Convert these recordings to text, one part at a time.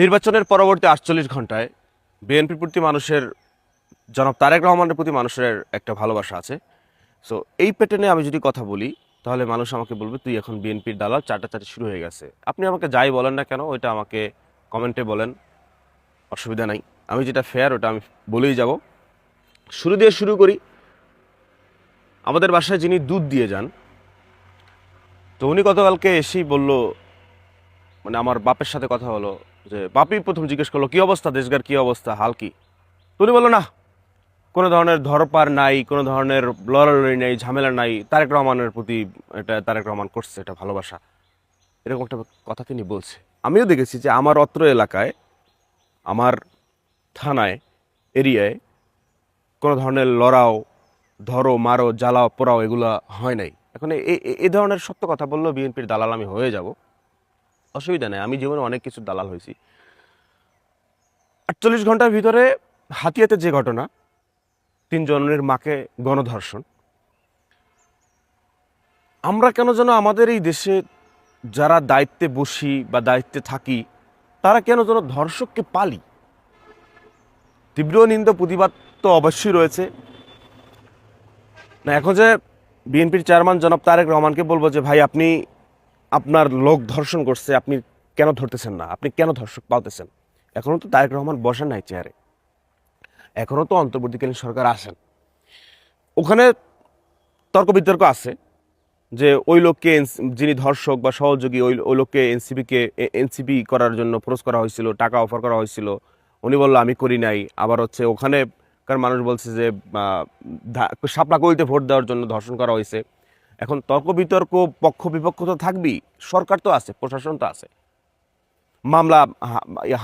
নির্বাচনের পরবর্তী আটচল্লিশ ঘন্টায় বিএনপির প্রতি মানুষের, জনাব তারেক রহমানের প্রতি মানুষের একটা ভালোবাসা আছে। সো এই প্যাটার্নে আমি যদি কথা বলি, তাহলে মানুষ আমাকে বলবে, তুই এখন বিএনপির দালাল, চারটা চারটে শুরু হয়ে গেছে। আপনি আমাকে যাই বলেন না কেন, ওইটা আমাকে কমেন্টে বলেন, অসুবিধা নাই। আমি যেটা ফেয়ার ওটা আমি বলেই যাব। শুরু দিয়ে শুরু করি। আমাদের বাসায় যিনি দুধ দিয়ে যান, তো উনি গতকালকে এসেই বলল মানে আমার বাপের সাথে কথা হলো যে বাপি প্রথম জিজ্ঞেস করল, কি অবস্থা দেশগার? কি অবস্থা? হাল কি? তো উনি বলল, না, কোনো ধরনের ধরপার নাই, কোনো ধরনের লড়ালড়ি নেই, ঝামেলা নাই। তারেক রহমানের প্রতি এটা তারেক রহমান করছে, এটা ভালোবাসা। এরকম একটা কথা তিনি বলছে। আমিও দেখেছি যে আমার অত্র এলাকায়, আমার থানায়, এরিয়ায় কোনো ধরনের লড়াও, ধরো, মারো, জ্বালাও, পোড়াও এগুলো হয় নাই। এখন এই ধরনের সত্য কথা বললেও বিএনপির দালাল আমি হয়ে যাব। অসুবিধা নেই। আমি জীবনে অনেক কিছু দালাল হয়েছি। আটচল্লিশ ঘণ্টার ভিতরে হাতিয়াতে যে ঘটনা তিন তিনজনের মাকে গণধর্ষণ। আমরা কেন যেন আমাদের এই দেশে যারা দায়িত্বে বসি বা দায়িত্বে থাকি, তারা কেন যেন ধর্ষককে পালি? তীব্র নিন্দ প্রতিবাদ তো অবশ্যই রয়েছে। না, এখন যে বিএনপির চেয়ারম্যান জনাব তারেক রহমানকে বলব যে, ভাই, আপনি আপনার লোক ধর্ষণ করছে, আপনি কেন ধরতেছেন না? আপনি কেন ধর্ষক পালতেছেন এখনও তো তারেক রহমান বসেন নাই চেয়ারে। এখনও তো অন্তর্বর্তীকালীন সরকার আসেন ওখানে তর্ক বিতর্ক আছে যে ওই লোককে যিনি ধর্ষক বা সহযোগী, ওই ওই লোককে এনসিপিকে এনসিপি করার জন্য ফোর্স করা হয়েছিল, টাকা অফার করা হয়েছিল। উনি বলল, আমি করি নাই। আবার হচ্ছে ওখানে কার মানুষ বলছে যে শাপলা কইতে ভোট দেওয়ার জন্য ধর্ষণ করা হয়েছে। এখন তর্ক বিতর্ক, পক্ষ বিপক্ষ তো থাকবেই। সরকার তো আছে, প্রশাসন তো আছে। মামলা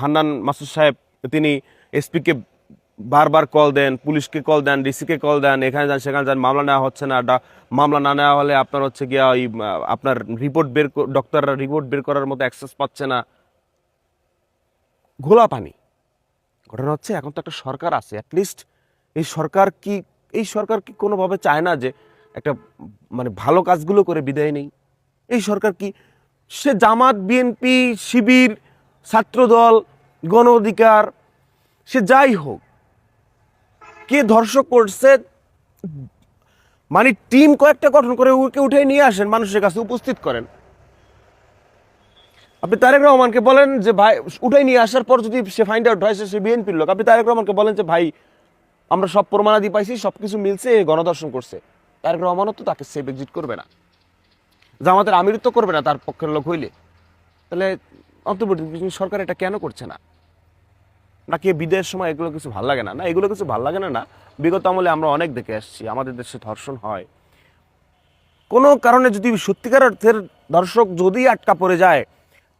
হান্নান মাসুদ সাহেব, তিনি এসপিকে বারবার কল দেন, পুলিশকে কল দেন, ডিসিকে কল দেন, এখানে যান, সেখানে যান, মামলা নেওয়া হচ্ছে না। মামলা না নেওয়া হলে আপনার হচ্ছে গিয়া ওই আপনার রিপোর্ট বের ডক্টররা রিপোর্ট বের করার মতো অ্যাক্সেস পাচ্ছে না। ঘোলা পানি। ঘটনা হচ্ছে, এখন তো একটা সরকার আছে। অ্যাটলিস্ট এই সরকার কি, এই সরকার কি কোনোভাবে চায় না যে একটা মানে ভালো কাজগুলো করে বিদায় নেই। এই সরকার কি সে জামাত বিএনপি শিবির, ছাত্রদল গণ অধিকার সে যাই হোক, কে ধর্ষক করছে মানে টিম কয়েকটা গঠন করে ওকে উঠে নিয়ে আসেন, মানুষের কাছে উপস্থিত করেন। আপনি তারেক রহমানকে বলেন যে, ভাই, উঠে নিয়ে আসার পর যদি সে ফাইন্ড আউট হয়, সে বিএনপির লোক। আপনি তারেক রহমানকে বলেন যে, ভাই, আমরা সব প্রমাণাদি পাইছি সব কিছু মিলছে গণদর্শন করছে। তারেক রহমানও তো তাকে সেফ এক্সিট করবে না। জামাতের আমিরত্ব করবে না তার পক্ষের লোক হইলে। তাহলে অন্তর্বর্তী সরকার এটা কেন করছে না? নাকি বিদায়ের সময় এগুলো কিছু ভালো লাগে না? না, এগুলো কিছু ভালো লাগে না না, বিগত আমলে আমরা অনেক দেখে আসছি, আমাদের দেশে ধর্ষণ হয়। কোনো কারণে যদি সত্যিকার অর্থের দর্শক যদি আটকা পড়ে যায়,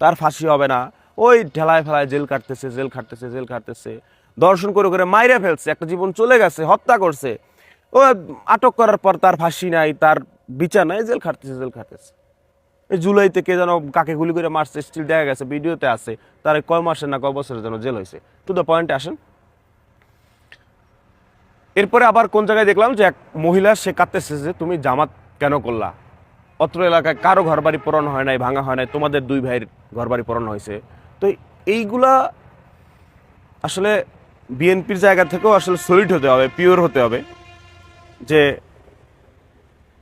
তার ফাঁসি হবে না। ওই ঠেলায় ফেলায় জেল কাটতেছে, জেল খাটতেছে জেল খাটতেছে। দর্শন করে করে মাইরে ফেলছে, একটা জীবন চলে গেছে, হত্যা করছে। ও আটক করার পর তার ফাঁসি নাই, তার বিচার নাই, জেল খাটতেছে জেল খাটতেছে। এই জুলাইতে কে যেন কাকে গুলি করে মারছে স্টিল দেখা গেছে, ভিডিওতে আছে, তার কয় মাসের না কয় বছরের জন্য জেল হয়েছে। টু দ্য পয়েন্টে আসেন। এরপরে আবার কোন জায়গায় দেখলাম যে এক মহিলা, সে কাঁদতেছে যে, তুমি জামাত কেন করলা? অত্র এলাকায় কারও ঘরবাড়ি পূরণ হয় নাই, ভাঙা হয় নাই, তোমাদের দুই ভাইয়ের ঘরবাড়ি পূরণ হয়েছে। তো এইগুলা আসলে বিএনপির জায়গা থেকেও আসলে সলিড হতে হবে পিওর হতে হবে। যে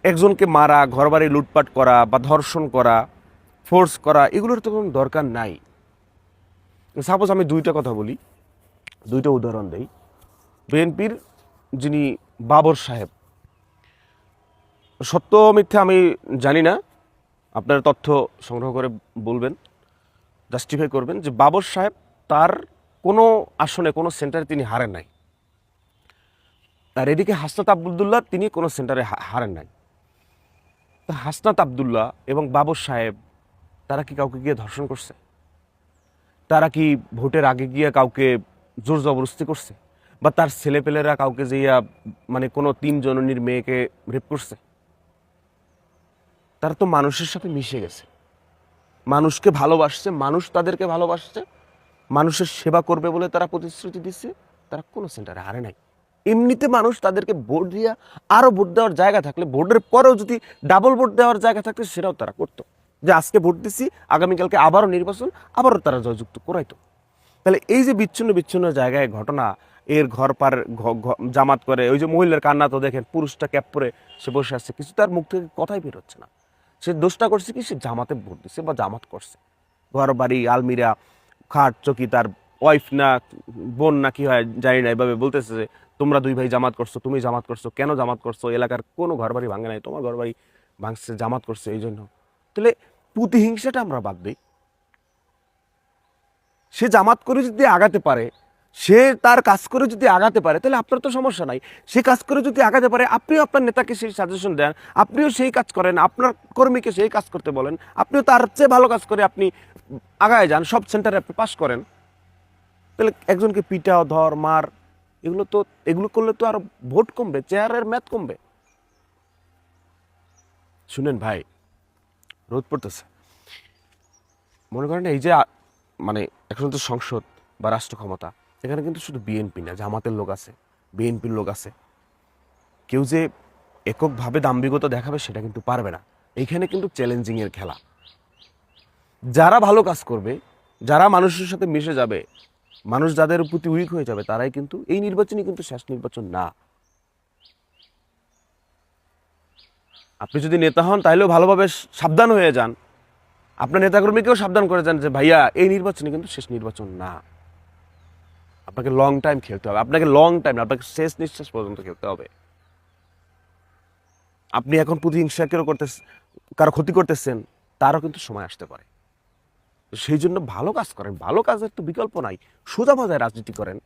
একজনকে মারা, ঘরবাড়ি লুটপাট করা বা ধর্ষণ করা ফোর্স করা, এগুলোর তো কোনো দরকার নাই। সাপোজ আমি দুইটা কথা বলি, দুইটা উদাহরণ দেই। বিএনপির যিনি বাবর সাহেব, সত্য মিথ্যা আমি জানি না, আপনার তথ্য সংগ্রহ করে বলবেন জাস্টিফাই করবেন যে বাবর সাহেব তার কোনো আসনে, কোনো সেন্টারে তিনি হারেন নাই। আর এদিকে হাসনাত আবদুল্লাহ, তিনি কোনো সেন্টারে হারেন নাই। তা হাসনাত আবদুল্লাহ এবং বাবর সাহেব, তারা কি কাউকে গিয়ে ধর্ষণ করছে? তারা কি ভোটের আগে গিয়ে কাউকে জোর জবরদস্তি করছে? বা তার ছেলেপেলেরা কাউকে যেইয়া মানে কোনো তিন জননীর মেয়েকে রেপ করছে? তারা তো মানুষের সাথে মিশে গেছে। মানুষকে ভালোবাসছে, মানুষ তাদেরকে ভালোবাসছে, মানুষের সেবা করবে বলে তারা প্রতিশ্রুতি দিচ্ছে, তারা কোনো সেন্টারে হারে নাই। এমনিতে মানুষ তাদেরকে ভোট দিয়া আরও ভোট দেওয়ার জায়গা থাকলে, ভোটের পরেও যদি ডাবল ভোট দেওয়ার জায়গা থাকতো, সেটাও তারা করতো। যে আজকে ভোট দিচ্ছি আগামীকালকে আবারও নির্বাচন, আবারও তারা জয়যুক্ত করাইতো। তাহলে এই যে বিচ্ছিন্ন বিচ্ছিন্ন জায়গায় ঘটনা, এর ঘর পার জামাত করে, ওই যে মহিলার কান্না তো দেখেন, পুরুষটা ক্যাপ পরে সে বসে আসছে কিছু তার মুখ থেকে কথাই বের হচ্ছে না। সে দোষটা করছে কি? সে জামাতে ভোট দিচ্ছে বা জামাত করছে। ঘর বাড়ি, আলমিরা, খাট চকি, তার ওয়াইফ না, বোন না কি হয়, জানি না, এভাবে বলতেছে যে তোমরা দুই ভাই জামাত করছ, তুমি জামাত করছ, কেন জামাত করছ, এলাকার কোনো ঘর বাড়ি ভাঙে নাই, তোমার ঘর বাড়ি ভাঙছে, জামাত করছে, এই জন্য। তাহলে প্রতিহিংসাটা আমরা বাদ দিই। সে জামাত করে যদি আগাতে পারে, সে তার কাজ করে যদি আগাতে পারে, তাহলে আপনার তো সমস্যা নাই। সে কাজ করে যদি আগাতে পারে, আপনিও আপনার নেতাকে সেই সাজেশন দেন, আপনিও সেই কাজ করেন, আপনার কর্মীকে সেই কাজ করতে বলেন, আপনিও তার চেয়ে ভালো কাজ করে আপনি আগায় যান, সব সেন্টারে আপনি পাস করেন। তাহলে একজনকে পিটাও, ধর, মার এগুলো তো, এগুলো করলে তো আরও ভোট কমবে, চেয়ারের ম্যাথ কমবে। শুনেন ভাই, রোদ পড়তেছে। মনে করেন এই যে মানে এখন তো সংসদ বা রাষ্ট্র ক্ষমতা, এখানে কিন্তু শুধু বিএনপি না জামাতের লোক আছে বিএনপির লোক আছে। কেউ যে এককভাবে দাম্ভিকতা দেখাবে সেটা কিন্তু পারবে না। এইখানে কিন্তু চ্যালেঞ্জিং এর খেলা। যারা ভালো কাজ করবে, যারা মানুষের সাথে মিশে যাবে মানুষ যাদের প্রতি উইক হয়ে যাবে, তারাই কিন্তু, এই নির্বাচনই কিন্তু শেষ নির্বাচন না। আপনি যদি নেতা হন তাহলেও ভালোভাবে সাবধান হয়ে যান। আপনার নেতাকর্মীকেও সাবধান করে যান যে, ভাইয়া, এই নির্বাচনে কিন্তু শেষ নির্বাচন না। আপনাকে লং টাইম খেলতে হবে। আপনাকে লং টাইম আপনাকে শেষ নিঃশ্বাস পর্যন্ত খেলতে হবে। আপনি এখন প্রতিহিংসা কেউ করতে কারও ক্ষতি করতেছেন, তারও কিন্তু সময় আসতে পারে। সেই জন্য ভালো কাজ করেন। ভালো কাজের তো বিকল্প নাই। সোজা ভাজায় রাজনীতি করেন।